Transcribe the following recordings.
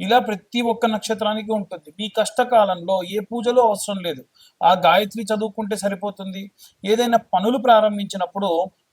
ఇలా ప్రతి ఒక్క నక్షత్రానికి ఉంటుంది. మీ కష్టకాలంలో ఏ పూజలో అవసరం లేదు. ఆ గాయత్రి చదువుకుంటే సరిపోతుంది. ఏదైనా పనులు ప్రారంభించినప్పుడు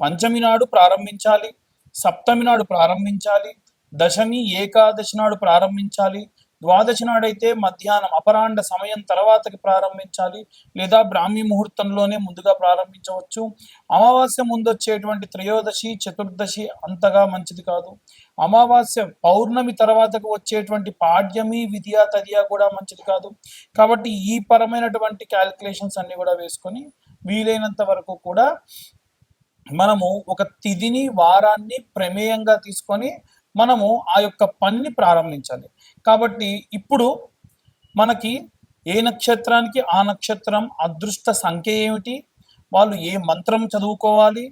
పంచమి నాడు ప్రారంభించాలి సప్తమి నాడు ప్రారంభించాలి దశమి ఏకాదశి నాడు ప్రారంభించాలి ద్వాదశి నాడైతే మధ్యాహ్నం అపరాండ సమయం తర్వాతకి ప్రారంభించాలి లేదా బ్రాహ్మీ ముహూర్తంలోనే ముందుగా ప్రారంభించవచ్చు. అమావాస్య ముందు వచ్చేటువంటి త్రయోదశి చతుర్దశి అంతగా మంచిది కాదు. అమావాస్య పౌర్ణమి తర్వాతకు వచ్చేటువంటి పాడ్యమి విద్యా తదియా కూడా మంచిది కాదు. కాబట్టి ఈ పరమైనటువంటి క్యాలిక్యులేషన్స్ అన్ని కూడా వేసుకొని వీలైనంత వరకు కూడా మనము ఒక తిథిని వారాన్ని ప్రమేయంగా తీసుకొని మనము ఆ యొక్క పనిని ప్రారంభించాలి. కాబట్టి ఇప్పుడు మనకి ఏ నక్షత్రానికి ఆ నక్షత్రం అదృష్ట సంఖ్య ఏమిటి? వాళ్ళు ఏ మంత్రం చదువుకోవాలి?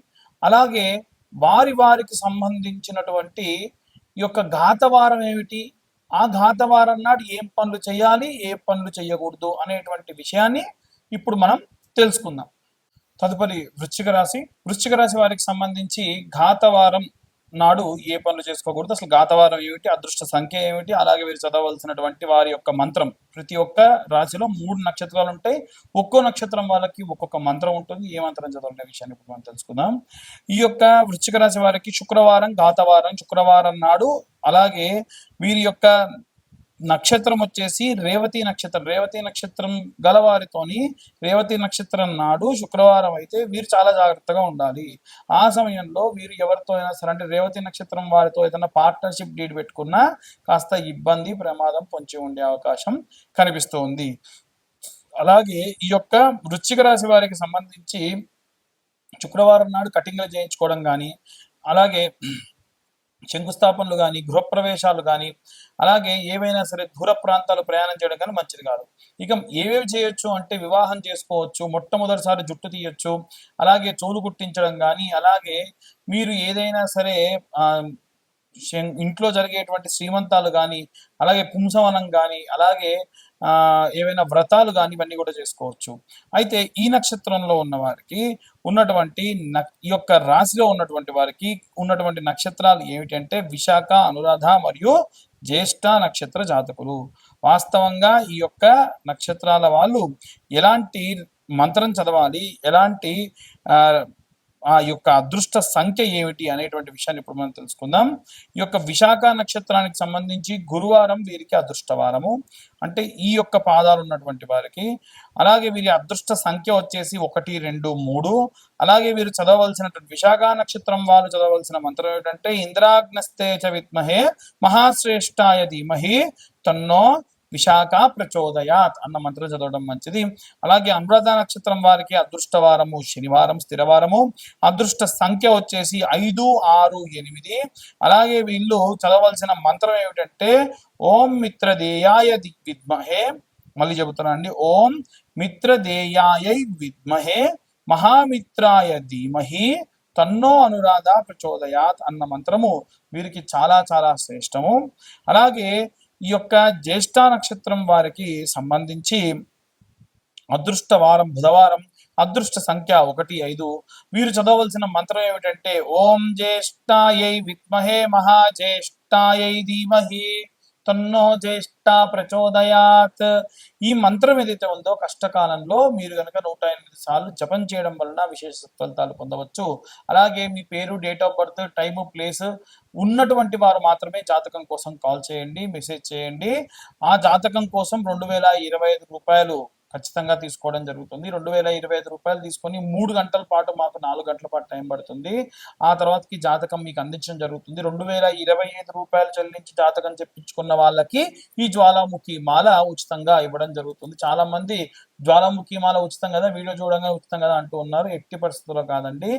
అలాగే వారి వారికి సంబంధించినటువంటి యొక్క ఘాతవారం ఏమిటి? ఆ ఘాతవారం నాడు ఏం పనులు చేయాలి? ఏ పనులు చేయకూడదు అనేటువంటి విషయాన్ని ఇప్పుడు మనం తెలుసుకుందాం. తదుపరి వృశ్చిక రాశి. వృశ్చిక రాశి వారికి సంబంధించి ఘాతవారం నాడు ఏ పనులు చేసుకోకూడదు. అసలు గాతవారం ఏమిటి? అదృష్ట సంఖ్య ఏమిటి? అలాగే వీరు చదవలసినటువంటి వారి యొక్క మంత్రం. ప్రతి ఒక్క రాశిలో మూడు నక్షత్రాలు ఉంటాయి. ఒక్కో నక్షత్రం వాళ్ళకి ఒక్కొక్క మంత్రం ఉంటుంది. ఏ మంత్రం చదవాలనే విషయాన్ని ఇప్పుడు మనం తెలుసుకుందాం. ఈ యొక్క వృశ్చిక రాశి వారికి శుక్రవారం గాతవారం శుక్రవారం నాడు అలాగే వీరి యొక్క నక్షత్రం వచ్చేసి రేవతి నక్షత్రం. రేవతి నక్షత్రం గలవారితోని రేవతి నక్షత్రం నాడు శుక్రవారం అయితే వీరు చాలా జాగ్రత్తగా ఉండాలి. ఆ సమయంలో వీరు ఎవరితో అయినా సరే అంటే రేవతి నక్షత్రం వారితో ఏదైనా పార్ట్నర్షిప్ డీడ్ పెట్టుకున్నా కాస్త ఇబ్బంది ప్రమాదం పొంచి ఉండే అవకాశం కనిపిస్తుంది. అలాగే ఈ యొక్క వృశ్చిక రాశి వారికి సంబంధించి శుక్రవారం నాడు కటింగ్లు చేయించుకోవడం కానీ అలాగే శంకుస్థాపనలు కానీ గృహప్రవేశాలు కానీ అలాగే ఏవైనా సరే దూర ప్రాంతాలు ప్రయాణం చేయడం కానీ మంచిది కాదు. ఇక ఏవేవి చేయొచ్చు అంటే వివాహం చేసుకోవచ్చు మొట్టమొదటిసారి జుట్టు తీయొచ్చు అలాగే చోలు కుట్టించడం కానీ అలాగే మీరు ఏదైనా సరే ఇంట్లో జరిగేటువంటి శ్రీమంతాలు కానీ అలాగే పుంసవనం కానీ అలాగే ఏవైనా వ్రతాలు కానీ ఇవన్నీ కూడా చేసుకోవచ్చు. అయితే ఈ నక్షత్రంలో ఉన్న వారికి ఉన్నటువంటి న- ఈ యొక్క రాశిలో ఉన్నటువంటి వారికి ఉన్నటువంటి నక్షత్రాలు ఏమిటంటే విశాఖ అనురాధ మరియు జ్యేష్ఠ నక్షత్ర జాతకులు. వాస్తవంగా ఈ యొక్క నక్షత్రాల వాళ్ళు ఎలాంటి మంత్రం చదవాలి ఎలాంటి ఆ, యొక్క అదృష్ట సంఖ్య ఏమిటి అనేటువంటి విషయాన్ని ఇప్పుడు మనం తెలుసుకుందాం. ఈ యొక్క విశాఖ నక్షత్రానికి సంబంధించి గురువారం వీరికి అదృష్టవారము. అంటే ఈ యొక్క పాదాలు ఉన్నటువంటి వారికి. అలాగే వీరి అదృష్ట సంఖ్య వచ్చేసి ఒకటి రెండు మూడు. అలాగే వీరు చదవలసినటువంటి విశాఖ నక్షత్రం వాళ్ళు చదవలసిన మంత్రం ఏమిటంటే ఇంద్రాగ్నస్తే చ విద్మహే మహాశ్రేష్టాయ ధీమహి తన్నో విశాఖ ప్రచోదయాత్ అన్న మంత్రం చదవడం మంచిది. అలాగే అనురాధ నక్షత్రం వారికి అదృష్టవారము శనివారం స్థిరవారము అదృష్ట సంఖ్య వచ్చేసి ఐదు ఆరు ఎనిమిది. అలాగే వీళ్ళు చదవలసిన మంత్రం ఏమిటంటే ఓం మిత్రదేయాయ ది- విద్మహే మళ్ళీ చెబుతున్నానండి ఓం మిత్రదేయాయ విద్మహే మహామిత్రాయ ధీమహి. తన్నో అనురాధ ప్రచోదయాత్ అన్న మంత్రము వీరికి చాలా చాలా శ్రేష్టము. అలాగే ఈ యొక్క జ్యేష్ఠ నక్షత్రం వారికి సంబంధించి అదృష్ట వారం బుధవారం అదృష్ట సంఖ్య ఒకటి ఐదు. వీరు చదవవలసిన మంత్రం ఏమిటంటే ఓం జ్యేష్ఠాయై విద్మహే మహాజ్యేష్ఠాయై ధీమహి. తన్నో జ్యేష్ఠ ప్రచోదయాత్. ఈ మంత్రం ఏదైతే ఉందో కష్టకాలంలో మీరు కనుక నూట ఎనిమిది సార్లు జపం చేయడం వలన విశేష ఫలితాలు పొందవచ్చు. అలాగే మీ పేరు date of birth time place ఉన్నటువంటి వారు మాత్రమే జాతకం కోసం కాల్ చేయండి మెసేజ్ చేయండి. ఆ జాతకం కోసం రెండు వేల ఇరవై ఐదు రూపాయలు ఖచ్చితంగా తీసుకోవడం జరుగుతుంది. రెండు వేల ఇరవై ఐదు రూపాయలు తీసుకొని మూడు గంటల పాటు మాకు నాలుగు గంటల పాటు టైం పడుతుంది. ఆ తర్వాతకి జాతకం మీకు అందించడం జరుగుతుంది. రెండు వేల ఇరవై ఐదు రూపాయలు చెల్లించి జాతకం చెప్పించుకున్న వాళ్ళకి ఈ జ్వాలాముఖి మాల ఉచితంగా ఇవ్వడం జరుగుతుంది. చాలా మంది జ్వాలాముఖి మాల ఉచితం కదా వీడియో చూడంగా ఉచితం కదా అంటూ ఉన్నారు. ఎట్టి పరిస్థితుల్లో కాదండి.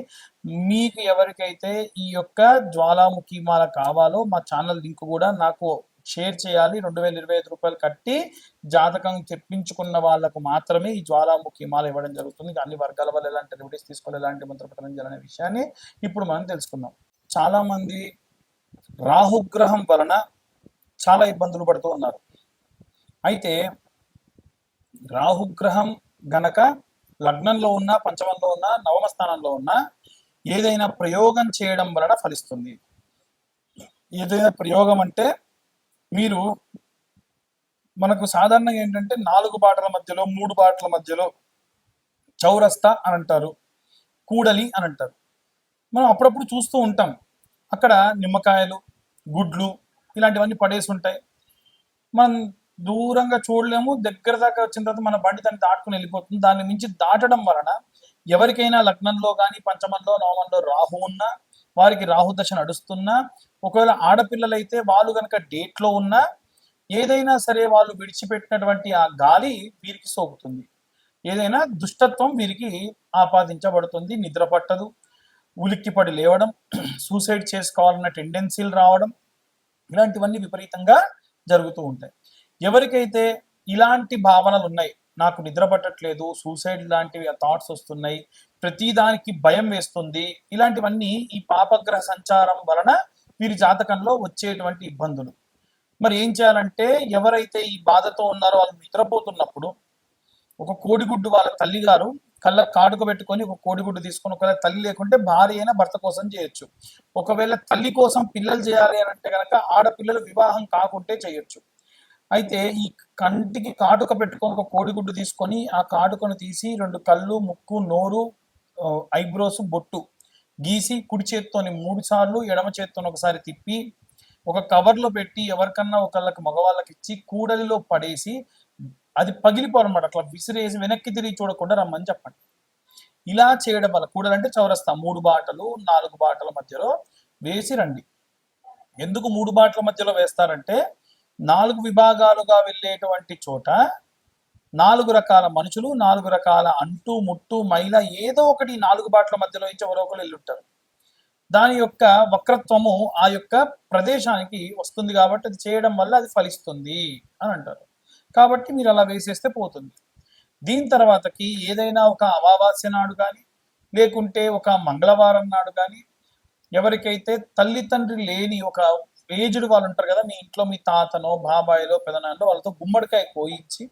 మీకు ఎవరికైతే ఈ యొక్క జ్వాలాముఖి మాల కావాలో మా ఛానల్ లింక్ కూడా నాకు షేర్ చేయాలి. రెండు వేల ఇరవై ఐదు రూపాయలు కట్టి జాతకం తెప్పించుకున్న వాళ్ళకు మాత్రమే ఈ జ్వాలాముఖి మాల ఇవ్వడం జరుగుతుంది. అన్ని వర్గాల వల్ల ఎలాంటి రెమెడీస్ తీసుకోవాలి ఎలాంటి మంత్రపఠనం చేయాలనే విషయాన్ని ఇప్పుడు మనం తెలుసుకుందాం. చాలా మంది రాహుగ్రహం వలన చాలా ఇబ్బందులు పడుతూ ఉన్నారు. అయితే రాహుగ్రహం గనక లగ్నంలో ఉన్న పంచమంలో ఉన్న నవమ స్థానంలో ఉన్న ఏదైనా ప్రయోగం చేయడం వలన ఫలిస్తుంది. ఏదైనా ప్రయోగం అంటే మీరు మనకు సాధారణంగా ఏంటంటే నాలుగు బాటల మధ్యలో మూడు బాటల మధ్యలో చౌరస్తా అని అంటారు కూడలి అని అంటారు. మనం అప్పుడప్పుడు చూస్తూ ఉంటాం. అక్కడ నిమ్మకాయలు గుడ్లు ఇలాంటివన్నీ పడేసి ఉంటాయి. మనం దూరంగా చూడలేము. దగ్గర దాకా వచ్చిన తర్వాత మన బండి దాన్ని దాటుకుని వెళ్ళిపోతుంది. దాన్ని మించి దాటడం వలన ఎవరికైనా లగ్నంలో కానీ పంచమంలో నవమంలో రాహు ఉన్నా వారికి రాహు దశ నడుస్తున్నా ఒకవేళ ఆడపిల్లలైతే వాళ్ళు కనుక డేట్లో ఉన్నా ఏదైనా సరే వాళ్ళు విడిచిపెట్టినటువంటి ఆ గాలి వీరికి సోకుతుంది. ఏదైనా దుష్టత్వం వీరికి ఆపాదించబడుతుంది. నిద్ర పట్టదు ఉలిక్కిపడి లేవడం సూసైడ్ చేసుకోవాలన్న టెండెన్సీలు రావడం ఇలాంటివన్నీ విపరీతంగా జరుగుతూ ఉంటాయి. ఎవరికైతే ఇలాంటి భావనలు ఉన్నాయి నాకు నిద్ర పట్టట్లేదు సూసైడ్ లాంటివి థాట్స్ వస్తున్నాయి ప్రతిదానికి భయం వేస్తుంది. ఇలాంటివన్నీ ఈ పాపగ్రహ సంచారం వలన వీరి జాతకంలో వచ్చేటువంటి ఇబ్బందులు. మరి ఏం చేయాలంటే ఎవరైతే ఈ బాధతో ఉన్నారో వాళ్ళు నిద్రపోతున్నప్పుడు ఒక కోడిగుడ్డు వాళ్ళ తల్లి గారు కళ్ళ కాడుకు పెట్టుకొని ఒక కోడిగుడ్డు తీసుకొని ఒకవేళ తల్లి లేకుంటే భార్య అయినా భర్త కోసం చేయొచ్చు. ఒకవేళ తల్లి కోసం పిల్లలు చేయాలి అని అంటే కనుక ఆడపిల్లలు వివాహం కాకుంటే చేయొచ్చు. అయితే ఈ కంటికి కాటుక పెట్టుకొని ఒక కోడిగుడ్డు తీసుకొని ఆ కాటుకను తీసి రెండు కళ్ళు ముక్కు నోరు ఐబ్రోస్ బొట్టు గీసి కుడి చేత్తోని మూడు సార్లు ఎడమ చేత్తోని ఒకసారి తిప్పి ఒక కవర్లో పెట్టి ఎవరికన్నా ఒకళ్ళకి మగవాళ్ళకి ఇచ్చి కూడలిలో పడేసి అది పగిలిపోవాలన్నమాట అట్లా విసిరేసి వెనక్కి తిరిగి చూడకుండా రమ్మని చెప్పండి. ఇలా చేయడం వల్ల కూడలంటే చౌరస్తా. మూడు బాటలు నాలుగు బాటల మధ్యలో వేసి రండి. ఎందుకు మూడు బాటల మధ్యలో వేస్తారంటే నాలుగు విభాగాలుగా వెళ్ళేటువంటి చోట నాలుగు రకాల మనుషులు నాలుగు రకాల అంటు ముట్టు మైల ఏదో ఒకటి నాలుగు బాటల మధ్యలో నుంచి ఎవరో ఒకరు వెళ్ళుంటారు. దాని యొక్క వక్రత్వము ఆ యొక్క ప్రదేశానికి వస్తుంది కాబట్టి అది చేయడం వల్ల అది ఫలిస్తుంది అని అంటారు. కాబట్టి మీరు అలా వేసేస్తే పోతుంది. దీని తర్వాతకి ఏదైనా ఒక అమావాస్య నాడు కానీ లేకుంటే ఒక మంగళవారం నాడు కానీ ఎవరికైతే తల్లి తండ్రి లేని ఒక ఏజ్డ్ వాళ్ళు ఉంటారు కదా మీ ఇంట్లో మీ తాతనో బాబాయిలో పెదనాన్నో వాళ్ళతో గుమ్మడికాయ కోయించి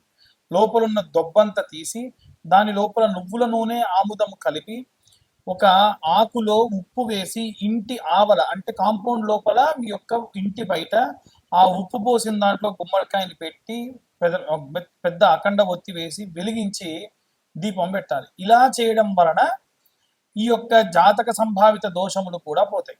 లోపలున్న దొబ్బంతా తీసి దాని లోపల నువ్వుల నూనె ఆముదం కలిపి ఒక ఆకులో ఉప్పు వేసి ఇంటి ఆవల అంటే కాంపౌండ్ లోపల మీ యొక్క ఇంటి బయట ఆ ఉప్పు పోసిన దాంట్లో గుమ్మడికాయని పెట్టి పెద్ద పెద్ద అఖండ ఒత్తి వేసి వెలిగించి దీపం పెట్టాలి. ఇలా చేయడం వలన ఈ యొక్క జాతక సంభావిత దోషములు కూడా పోతాయి.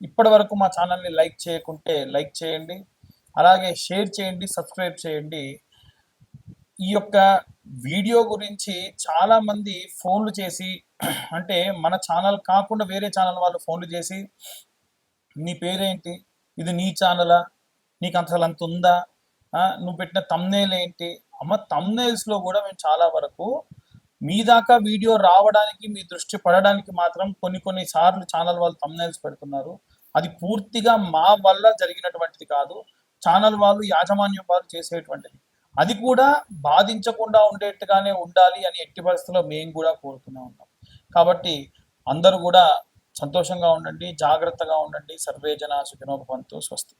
ఇప్పటి వరకు మా ఛానల్ని లైక్ చేయకుంటే లైక్ చేయండి. అలాగే షేర్ చేయండి సబ్స్క్రైబ్ చేయండి. ఈ యొక్క వీడియో గురించి చాలామంది ఫోన్లు చేసి అంటే మన ఛానల్ కాకుండా వేరే ఛానల్ వాళ్ళు ఫోన్లు చేసి నీ పేరేంటి? ఇది నీ ఛానలా? నీకు అంత అంత ఉందా? నువ్వు పెట్టిన తమ్నేల్ ఏంటి? అమ్మ తమ్నేల్స్లో కూడా మేము చాలా వరకు మీ దాకా వీడియో రావడానికి మీ దృష్టి పడడానికి మాత్రం కొన్ని కొన్ని సార్లు ఛానల్ వాళ్ళు తమ్నైల్స్ పెడుతున్నారు. అది పూర్తిగా మా వల్ల జరిగినటువంటిది కాదు. ఛానల్ వాళ్ళు యాజమాన్యం వాళ్ళు చేసేటువంటిది. అది కూడా బాధించకుండా ఉండేట్టుగానే ఉండాలి అని ఎట్టి పరిస్థితుల్లో మేము కూడా కోరుతూనే ఉన్నాం. కాబట్టి అందరూ కూడా సంతోషంగా ఉండండి జాగ్రత్తగా ఉండండి. సర్వేజన సుఖినోపంతో స్వస్తి.